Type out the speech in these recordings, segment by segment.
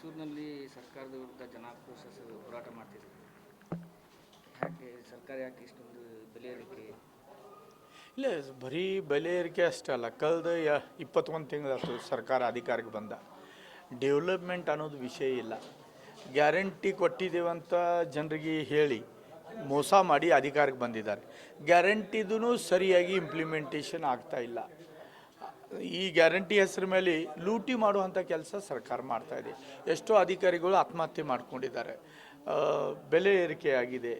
ಮೈಸೂರಿನಲ್ಲಿ ಸರ್ಕಾರದ ವಿರುದ್ಧ ಜನಾಕ್ರೋಶ ಹೋರಾಟ ಮಾಡ್ತಿದ್ರು. ಯಾಕೆ ಸರ್ಕಾರ ಯಾಕೆ ಇಷ್ಟೊಂದು ಬೆಲೆ ಏರಿಕೆ? ಇಲ್ಲ, ಬರೀ ಬೆಲೆ ಏರಿಕೆ ಅಷ್ಟೇ ಅಲ್ಲ, ಕಳೆದ ಇಪ್ಪತ್ತೊಂದು ತಿಂಗಳಾಯ್ತು ಸರ್ಕಾರ ಅಧಿಕಾರಕ್ಕೆ ಬಂದ. ಡೆವಲಪ್ಮೆಂಟ್ ಅನ್ನೋದು ವಿಷಯ ಇಲ್ಲ. ಗ್ಯಾರಂಟಿ ಕೊಟ್ಟಿದ್ದೇವಂತ ಜನರಿಗೆ ಹೇಳಿ ಮೋಸ ಮಾಡಿ ಅಧಿಕಾರಕ್ಕೆ ಬಂದಿದ್ದಾರೆ. ಗ್ಯಾರಂಟಿದೂ ಸರಿಯಾಗಿ ಇಂಪ್ಲಿಮೆಂಟೇಷನ್ ಆಗ್ತಾ ಇಲ್ಲ. ಈ ಗ್ಯಾರಂಟಿ ಹೆಸರು ಮೇಲೆ ಲೂಟಿ ಮಾಡುವಂಥ ಕೆಲಸ ಸರ್ಕಾರ ಮಾಡ್ತಾ ಇದೆ. ಎಷ್ಟೋ ಅಧಿಕಾರಿಗಳು ಆತ್ಮಹತ್ಯೆ ಮಾಡ್ಕೊಂಡಿದ್ದಾರೆ. ಬೆಲೆ ಏರಿಕೆಯಾಗಿದೆ.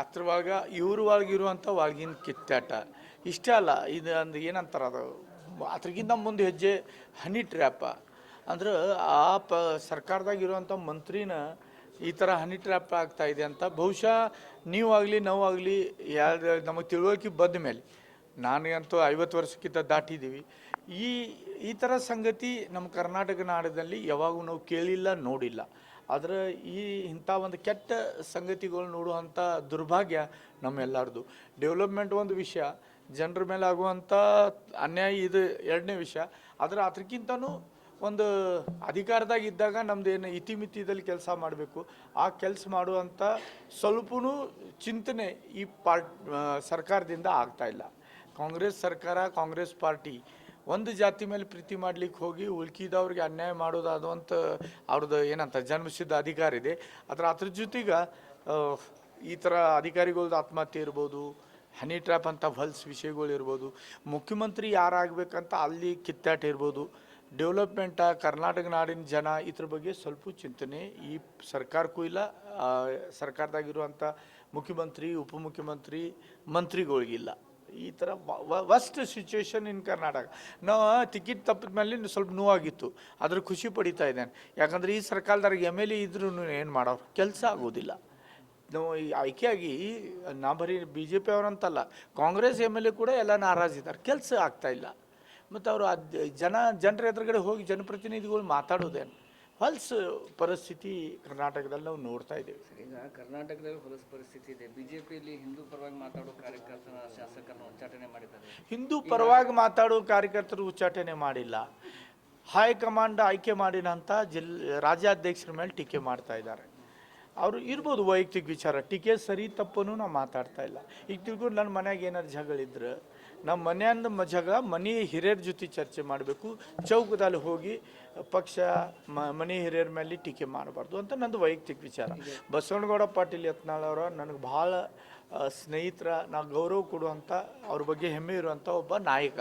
ಹತ್ರವಾಗ ಇವರು ಒಳಗಿರುವಂಥ ಒಳಗಿನ ಕಿತ್ತಾಟ. ಇಷ್ಟೇ ಅಲ್ಲ, ಇದು ಅಂದ್ರೆ ಏನಂತಾರೆ ಅದು? ಅದ್ರಗಿಂತ ಮುಂದೆ ಹೆಜ್ಜೆ ಹನಿ ಟ್ರ್ಯಾಪ. ಅಂದ್ರೆ ಆ ಪ ಸರ್ಕಾರದಾಗ ಇರುವಂಥ ಮಂತ್ರಿನ ಈ ಥರ ಹನಿ ಟ್ರ್ಯಾಪ್ ಆಗ್ತಾ ಇದೆ ಅಂತ ಬಹುಶಃ ನೀವಾಗಲಿ ನಾವಾಗಲಿ ಯಾರು ನಮಗೆ ತಿಳುವಳಿಕೆ ಬಂದ ಮೇಲೆ ನನಗಂತೂ ಐವತ್ತು ವರ್ಷಕ್ಕಿಂತ ದಾಟಿದ್ದೀವಿ. ಈ ಈ ಥರ ಸಂಗತಿ ನಮ್ಮ ಕರ್ನಾಟಕ ನಾಡಿನಲ್ಲಿ ಯಾವಾಗೂ ನಾವು ಕೇಳಿಲ್ಲ, ನೋಡಿಲ್ಲ. ಆದರೆ ಈ ಇಂಥ ಒಂದು ಕೆಟ್ಟ ಸಂಗತಿಗಳು ನೋಡುವಂಥ ದುರ್ಭಾಗ್ಯ ನಮ್ಮೆಲ್ಲರದು. ಡೆವಲಪ್ಮೆಂಟ್ ಒಂದು ವಿಷಯ, ಜನರ ಮೇಲೆ ಆಗುವಂಥ ಅನ್ಯಾಯ ಇದು ಎರಡನೇ ವಿಷಯ. ಆದರೆ ಅದಕ್ಕಿಂತನೂ ಒಂದು ಅಧಿಕಾರದಾಗ ಇದ್ದಾಗ ನಮ್ದು ಏನು ಇತಿಮಿತಿದಲ್ಲಿ ಕೆಲಸ ಮಾಡಬೇಕು. ಆ ಕೆಲಸ ಮಾಡುವಂಥ ಸ್ವಲ್ಪನೂ ಚಿಂತನೆ ಈ ಪಾರ್ಟ್ ಸರ್ಕಾರದಿಂದ ಆಗ್ತಾ ಇಲ್ಲ. ಕಾಂಗ್ರೆಸ್ ಸರ್ಕಾರ, ಕಾಂಗ್ರೆಸ್ ಪಾರ್ಟಿ ಒಂದು ಜಾತಿ ಮೇಲೆ ಪ್ರೀತಿ ಮಾಡ್ಲಿಕ್ಕೆ ಹೋಗಿ ಉಳ್ಕಿದವ್ರಿಗೆ ಅನ್ಯಾಯ ಮಾಡೋದು ಅದು ಅಂತ ಅವ್ರದ್ದು ಏನಂತ ಜನ್ಮಸಿದ್ಧ ಅಧಿಕಾರ ಇದೆ. ಅದರ ಅದ್ರ ಜೊತೆಗೆ ಈ ಥರ ಅಧಿಕಾರಿಗಳ್ದು ಆತ್ಮಹತ್ಯೆ ಇರ್ಬೋದು, ಹನಿ ಟ್ರ್ಯಾಪ್ ಅಂತ ಹೊಲ್ಸ್ ವಿಷಯಗಳು ಇರ್ಬೋದು, ಮುಖ್ಯಮಂತ್ರಿ ಯಾರಾಗಬೇಕಂತ ಅಲ್ಲಿ ಕಿತ್ತಾಟ ಇರ್ಬೋದು, ಡೆವಲಪ್ಮೆಂಟ ಕರ್ನಾಟಕ ನಾಡಿನ ಜನ ಇದ್ರ ಬಗ್ಗೆ ಸ್ವಲ್ಪ ಚಿಂತನೆ. ಈ ಸರ್ಕಾರಕ್ಕೂ ಇಲ್ಲ ಸರ್ಕಾರದಾಗಿರುವಂಥ ಮುಖ್ಯಮಂತ್ರಿ, ಉಪಮುಖ್ಯಮಂತ್ರಿ, ಮಂತ್ರಿಗಳಿಗಿಲ್ಲ. ಈ ಥರ ವಸ್ಟ್ ಸಿಚುವೇಶನ್ ಇನ್ ಕರ್ನಾಟಕ ನಾವು ಟಿಕೆಟ್ ತಪ್ಪಿದ ಮೇಲೆ ಸ್ವಲ್ಪ ನೋವಾಗಿತ್ತು. ಅದ್ರ ಖುಷಿ ಪಡಿತಾ ಇದ್ದಾನೆ. ಯಾಕಂದ್ರೆ ಈ ಸರ್ಕಾರದಾಗ ಎಂ ಎಲ್ ಎ ಇದ್ರೂ ಏನು ಮಾಡೋರು? ಕೆಲಸ ಆಗೋದಿಲ್ಲ. ನಾವು ಆಯ್ಕೆಯಾಗಿ ನಾ ಬರೀ ಬಿ ಜೆ ಪಿ ಅವರಂತಲ್ಲ. ಕಾಂಗ್ರೆಸ್ ಎಂ ಎಲ್ ಎ ಕೂಡ ಎಲ್ಲ ನಾರಾಜಿದ್ದಾರೆ. ಕೆಲಸ ಆಗ್ತಾಯಿಲ್ಲ ಮತ್ತು ಅವರು ಜನ, ಜನರ ಎದುರುಗಡೆ ಹೋಗಿ ಜನಪ್ರತಿನಿಧಿಗಳು ಮಾತಾಡೋದೇನು? ಹೊಲ್ಸ್ ಪರಿಸ್ಥಿತಿ ಕರ್ನಾಟಕದಲ್ಲಿ ನಾವು ನೋಡ್ತಾ ಇದ್ದೇವೆ. ಈಗ ಕರ್ನಾಟಕದಲ್ಲಿ ಹೊಲಸ ಪರಿಸ್ಥಿತಿ ಇದೆ. ಬಿಜೆಪಿಯಲ್ಲಿ ಹಿಂದೂ ಪರವಾಗಿ ಮಾತಾಡೋ ಕಾರ್ಯಕರ್ತರ ಶಾಸಕರನ್ನು ಉಚ್ಚಾಟನೆ ಮಾಡಿದ್ದಾರೆ. ಹಿಂದೂ ಪರವಾಗಿ ಮಾತಾಡೋ ಕಾರ್ಯಕರ್ತರು ಉಚ್ಚಾಟನೆ ಮಾಡಿಲ್ಲ. ಹೈಕಮಾಂಡ್ ಆಯ್ಕೆ ಮಾಡಿದಂಥ ಜಿಲ್ ರಾಜ್ಯಾಧ್ಯಕ್ಷರ ಮೇಲೆ ಟೀಕೆ ಮಾಡ್ತಾ ಇದ್ದಾರೆ. ಅವರು ಇರ್ಬೋದು ವೈಯಕ್ತಿಕ ವಿಚಾರ. ಟೀಕೆ ಸರಿ ತಪ್ಪನ್ನು ನಾವು ಮಾತಾಡ್ತಾ ಇಲ್ಲ. ಈಗ ತಿಳ್ಕೊಂಡು ನನ್ನ ಮನ್ಯಾಗ ಏನಾರು ಜಗಳಿದ್ರೆ ನಮ್ಮ ಮನೆಯಿಂದ ಜಗಳ ಮನೆ ಹಿರಿಯರ ಜೊತೆ ಚರ್ಚೆ ಮಾಡಬೇಕು. ಚೌಕದಲ್ಲಿ ಹೋಗಿ ಪಕ್ಷ ಮ, ಮನೆ ಹಿರಿಯರ ಮೇಲೆ ಟೀಕೆ ಮಾಡಬಾರ್ದು ಅಂತ ನಂದು ವೈಯಕ್ತಿಕ ವಿಚಾರ. ಬಸವನಗೌಡ ಪಾಟೀಲ್ ಯತ್ನಾಳ್ ಅವರ ನನಗೆ ಭಾಳ ಸ್ನೇಹಿತರ ನಾ ಗೌರವ ಕೊಡುವಂಥ ಅವ್ರ ಬಗ್ಗೆ ಹೆಮ್ಮೆ ಇರುವಂಥ ಒಬ್ಬ ನಾಯಕ.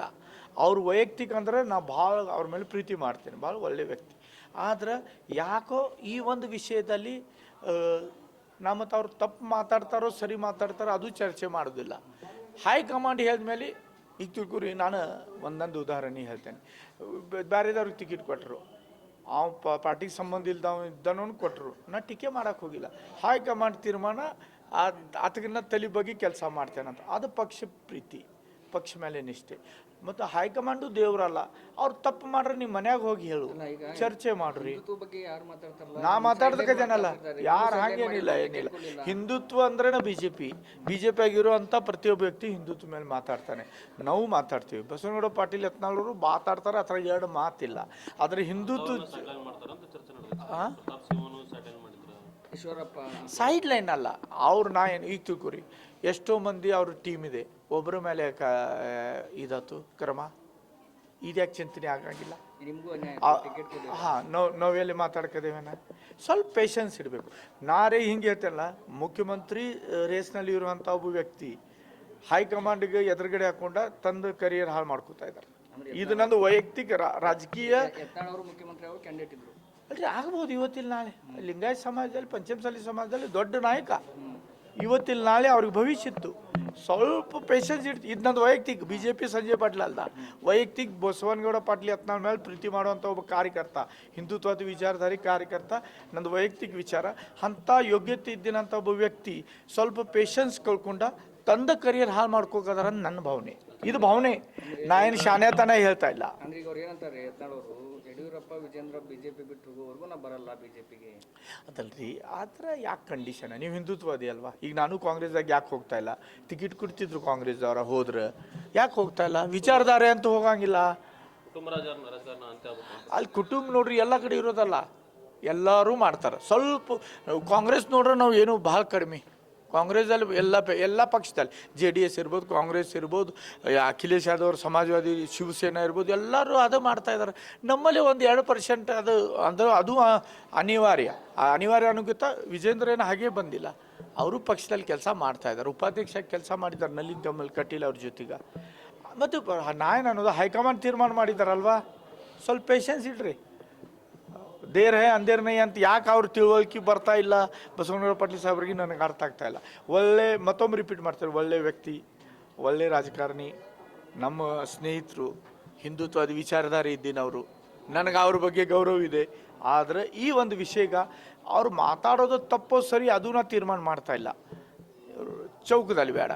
ಅವ್ರ ವೈಯಕ್ತಿಕ ಅಂದ್ರೆ ನಾ ಭಾಳ ಅವ್ರ ಮೇಲೆ ಪ್ರೀತಿ ಮಾಡ್ತೀನಿ. ಭಾಳ ಒಳ್ಳೆ ವ್ಯಕ್ತಿ. ಆದ್ರೆ ಯಾಕೋ ಈ ಒಂದು ವಿಷಯದಲ್ಲಿ ನಾ ಮತ್ತು ಅವ್ರು ತಪ್ಪು ಮಾತಾಡ್ತಾರೋ ಸರಿ ಮಾತಾಡ್ತಾರೋ ಅದು ಚರ್ಚೆ ಮಾಡೋದಿಲ್ಲ. ಹೈಕಮಾಂಡ್ ಹೇಳಿದ್ಮೇಲೆ ಈಗ ತಿಳ್ಕೊರಿ, ನಾನು ಒಂದೊಂದು ಉದಾಹರಣೆ ಹೇಳ್ತೇನೆ. ಬೇರೆದವ್ರಿಗೆ ಟಿಕೆಟ್ ಕೊಟ್ಟರು ಅವ ಪಾರ್ಟಿಗೆ ಸಂಬಂಧ ಇಲ್ದವ ಇದ್ದನೂ ಕೊಟ್ಟರು ನಾ ಟಿಕೆ ಮಾಡೋಕೆ ಹೋಗಿಲ್ಲ. ಹೈಕಮಾಂಡ್ ತೀರ್ಮಾನ ಆತಗಿನ್ನ ತಲೆ ಬಗ್ಗೆ ಕೆಲಸ ಮಾಡ್ತೇನಂತ. ಅದು ಪಕ್ಷ ಪ್ರೀತಿ. ಪಕ್ಷ ಮೇಲೆ ನಿಷ್ಠೆ ಮತ್ತು ಹೈಕಮಾಂಡು ದೇವರಲ್ಲ ಅವ್ರು ತಪ್ಪು ಮಾಡ್ರಿ ನಿಮ್ಮ ಮನ್ಯಾಗ ಹೋಗಿ ಹೇಳು ಚರ್ಚೆ ಮಾಡ್ರಿ ಹಿಂದುತ್ವ ಬಗ್ಗೆ ಯಾರು ಮಾತಾಡ್ತಾರಲ್ಲ ನಾ ಮಾತಾಡ್ದಕ್ಕೆ ಜನಲ್ಲ ಯಾರು ಹಾಗೇನಿಲ್ಲ ಏನಿಲ್ಲ ಹಿಂದುತ್ವ ಅಂದ್ರೇನ B J P B J P ಆಗಿರುವಂಥ ಪ್ರತಿಯೊಬ್ಬ ವ್ಯಕ್ತಿ ಹಿಂದುತ್ವ ಮೇಲೆ ಮಾತಾಡ್ತಾನೆ ನಾವು ಮಾತಾಡ್ತೀವಿ ಬಸವನಗೌಡ ಪಾಟೀಲ್ ಯತ್ನಾಳವರು ಮಾತಾಡ್ತಾರೆ ಆ ಥರ ಎರಡು ಮಾತಿಲ್ಲ ಆದರೆ ಹಿಂದುತ್ವ ಆ? ಈಶ್ವರಪ್ಪ. ಸೈಡ್ ಲೈನ್ ಅಲ್ಲ ಅವ್ರು ನಾ ಏನು ಈಗ ತಿಳ್ಕೊರಿ ಎಷ್ಟೋ ಮಂದಿ ಅವ್ರ ಟೀಮ್ ಇದೆ ಒಬ್ಬರ ಮೇಲೆ ಕ ಇದಾತು ಕ್ರಮ. ಇದ್ಯಾಕೆ ಚಿಂತನೆ ಆಗಂಗಿಲ್ಲ. ಹಾಂ ನೋ ನೋವೆಲ್ಲಿ ಮಾತಾಡ್ಕದೇವೇನ ಸ್ವಲ್ಪ ಪೇಷನ್ಸ್ ಇಡಬೇಕು. ನಾರೇ ಹಿಂಗೆ ಹೇಳ್ತಲ್ಲ ಮುಖ್ಯಮಂತ್ರಿ ರೇಸ್ನಲ್ಲಿ ಇರುವಂಥ ಒಬ್ಬ ವ್ಯಕ್ತಿ ಹೈಕಮಾಂಡ್ಗೆ ಎದುರುಗಡೆ ಹಾಕೊಂಡ ತಂದು ಕರಿಯರ್ ಹಾಳು ಮಾಡ್ಕೋತಾ ಇದ್ದಾರೆ ಇದು ನಂದು ವೈಯಕ್ತಿಕ ರಾಜಕೀಯ ಮುಖ್ಯಮಂತ್ರಿ ಅವರು ಕ್ಯಾಂಡಿಡೇಟ್ ಇದ್ರು. ಅಲ್ರಿ ಆಗ್ಬೋದು ಇವತ್ತಿಲ್ಲ ನಾಳೆ. ಲಿಂಗಾಯತ ಸಮಾಜದಲ್ಲಿ ಪಂಚಮಸಾಲಿ ಸಮಾಜದಲ್ಲಿ ದೊಡ್ಡ ನಾಯಕ. ಇವತ್ತಿಲ್ಲ ನಾಳೆ ಅವ್ರಿಗೆ ಭವಿಷ್ಯ ಇತ್ತು ಸ್ವಲ್ಪ ಪೇಷನ್ಸ್ ಇಡ್ತು ಇದು ನಂದು ವೈಯಕ್ತಿಕ B J P Sanjay Patil ಅಲ್ಲ ವೈಯಕ್ತಿಕ ಬಸವನಗೌಡ ಪಾಟೀಲ್ ಯತ್ನಾಳ್ ಮೇಲೆ ಪ್ರೀತಿ ಮಾಡುವಂಥ ಒಬ್ಬ ಕಾರ್ಯಕರ್ತ. ಹಿಂದುತ್ವದ ವಿಚಾರಧಾರಿ ಕಾರ್ಯಕರ್ತ. ನಂದು ವೈಯಕ್ತಿಕ ವಿಚಾರ. ಅಂಥ ಯೋಗ್ಯತೆ ಇದ್ದಿನಂಥ ಒಬ್ಬ ವ್ಯಕ್ತಿ ಸ್ವಲ್ಪ ಪೇಷನ್ಸ್ ಕಳ್ಕೊಂಡ ತಂದ ಕರಿಯರ್ ಹಾಳು ಮಾಡ್ಕೋಕದಾರ ನನ್ನ ಭಾವನೆ. ಇದು ಭಾವನೆ. ನಾ ಏನು ಶಾನ್ಯತನ ಹೇಳ್ತಾ ಇಲ್ಲ. ಅಂದ್ರೆ ಈಗ ಅವ್ರು ಏನಂತಾರೆ ಯಡಿಯೂರಪ್ಪ ವಿಜೇಂದ್ರ ಬಿಜೆಪಿ ಬಿಟ್ಟು ಹೋಗೋವರೆಗೂ ನಾ ಬರಲ್ಲ ಬಿಜೆಪಿಗೆ. ಅದಲ್ರಿ ಆ ಥರ ಯಾಕೆ ಕಂಡೀಷನ್ ನೀವು ಹಿಂದುತ್ವವಾದಿ ಅಲ್ವಾ? ಈಗ ನಾನು ಕಾಂಗ್ರೆಸ್ದಾಗ ಯಾಕೆ ಹೋಗ್ತಾ ಇಲ್ಲ? ಟಿಕೆಟ್ ಕೊಡ್ತಿದ್ರು ಕಾಂಗ್ರೆಸ್ದವ್ರ ಹೋದ್ರೆ. ಯಾಕೆ ಹೋಗ್ತಾ ಇಲ್ಲ? ವಿಚಾರಧಾರೆ ಅಂತ ಹೋಗಂಗಿಲ್ಲ. ಕುಟುಂಬ ರಾಜಕಾರಣ ಅಂತ ಆಗ್ಬೇಕು ಅಲ್ಲಿ ಕುಟುಂಬ ನೋಡ್ರಿ ಎಲ್ಲ ಕಡೆ ಇರೋದಲ್ಲ. ಎಲ್ಲರೂ ಮಾಡ್ತಾರೆ. ಸ್ವಲ್ಪ ಕಾಂಗ್ರೆಸ್ ನೋಡ್ರೆ ನಾವು ಏನು ಭಾಳ ಕಡಿಮೆ. ಕಾಂಗ್ರೆಸ್ಸಲ್ಲಿ ಎಲ್ಲ ಎಲ್ಲ ಪಕ್ಷದಲ್ಲಿ, ಜೆ ಡಿ ಎಸ್ ಇರ್ಬೋದು, ಕಾಂಗ್ರೆಸ್ ಇರ್ಬೋದು ಅಖಿಲೇಶ್ ಯಾದವ್ ಅವ್ರ ಸಮಾಜವಾದಿ, ಶಿವಸೇನಾ ಇರ್ಬೋದು, ಎಲ್ಲರೂ ಅದು ಮಾಡ್ತಾ ಇದ್ದಾರೆ. ನಮ್ಮಲ್ಲಿ ಒಂದು ಎರಡು ಪರ್ಸೆಂಟ್ ಅದು, ಅಂದರೆ ಅದು ಅನಿವಾರ್ಯ. ಅನಿವಾರ್ಯ ಅನ್ನೋಕ್ಕಿಂತ ವಿಜೇಂದ್ರ ಏನು ಹಾಗೇ ಬಂದಿಲ್ಲ. ಅವರು ಪಕ್ಷದಲ್ಲಿ ಕೆಲಸ ಮಾಡ್ತಾ ಇದ್ದಾರೆ. ಉಪಾಧ್ಯಕ್ಷ ಕೆಲಸ ಮಾಡಿದ್ದಾರೆ ನಲ್ಲಿ ಕಮಲ್ ಕಟೀಲ್ ಅವ್ರ ಜೊತೆಗೆ. ಮತ್ತು ನಾಯನ್ ಅನ್ನೋದು ಹೈಕಮಾಂಡ್ ತೀರ್ಮಾನ ಮಾಡಿದ್ದಾರಲ್ವಾ? ಸ್ವಲ್ಪ ಪೇಷನ್ಸ್ ಇಡ್ರಿ. ದೇರ್ ಹೇ ಅಂದೇರ್ ನೈ ಅಂತ ಯಾಕೆ ಅವ್ರು ತಿಳುವಳಿಕೆ ಬರ್ತಾ ಇಲ್ಲ? ಬಸವನಗೌಡ ಪಾಟೀಲ್ ಸಾಹೇಬ್ರಿಗೆ ನನಗೆ ಅರ್ಥ ಆಗ್ತಾ ಇಲ್ಲ. ಒಳ್ಳೆ, ಮತ್ತೊಮ್ಮೆ ರಿಪೀಟ್ ಮಾಡ್ತಾರೆ ಒಳ್ಳೆ ವ್ಯಕ್ತಿ, ಒಳ್ಳೆ ರಾಜಕಾರಣಿ, ನಮ್ಮ ಸ್ನೇಹಿತರು ಹಿಂದುತ್ವದ ವಿಚಾರಧಾರೆ ಇದ್ದೀನವರು ನನಗೆ ಅವ್ರ ಬಗ್ಗೆ ಗೌರವ ಇದೆ. ಆದರೆ ಈ ಒಂದು ವಿಷಯಗ ಅವ್ರು ಮಾತಾಡೋದು ತಪ್ಪೋ ಸರಿ ಅದನ್ನ ತೀರ್ಮಾನ ಮಾಡ್ತಾ ಇಲ್ಲ. ಚೌಕದಲ್ಲಿ ಬೇಡ.